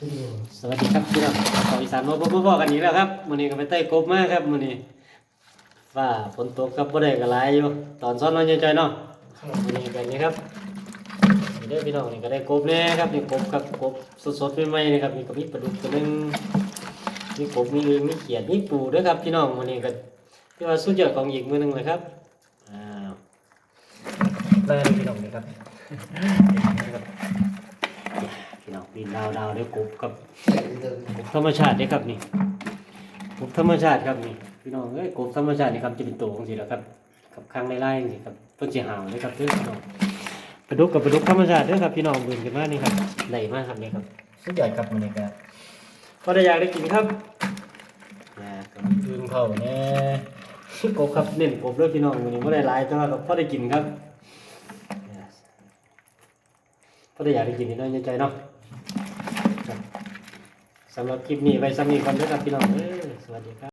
สวัสดีครับพี่น้องขออีสานมาพบๆกันอีกแล้วครับมื้อนี้ก็ไปเต้ยกบมาครับมื้อนี้ฟ้าฝนตกครับบ่ได้ก็หลายอยู่ ตอนซ้อนน้อยใจอยๆเนาะมื้อนี้กันนี้ครับนี่เด้อพี่น้องนี่ก็ได้กบแน่ครับนี่กบครับกบสดๆใหม่ๆนี่ครับนี่ก็มีปลาดุกตัวหนึงมีกบมีอึ่งมีเขียดมีปูด้วยครับพี่น้องมื้อนี้ก็ที่ว่าสุดยอดของอีกมื้อหนึงเลยครับอ้าวได้เลยพี่น้องนี่ครับพี่ น้องดินดาวดาวได้กบกับกบธรรมชาติเด้ครับนี่กบธรรมชาติครับนี่พี่น้องเอ้ยกบธรรมชาตินี่ครับจะเป็นตัวของสิแล้วครับกับข้างไล่ๆนี่ครับเพิ่นสิหาวเลยครับเด้อพี่น้องปลาดุกกับปลาดุกธรรมชาติเด้อครับพี่น้องเบิ่งกันมานี่ครับไหลมากครับนี่ครับสุดยอดครับมันนี่ครับพอได้อยากได้กินครับนะกับยืนเข้าแน่กบครับเน้นกบเด้อพี่น้องมันนี้บ่ได้หลายแต่ว่าก็พอได้กินครับพอได้อยากได้กินนิดหน่อยในใจเนาะ สำหรับคลิปนี้ไว้สำนีก่อนเด้วยครับพี่น้องเออสวัสดีครับ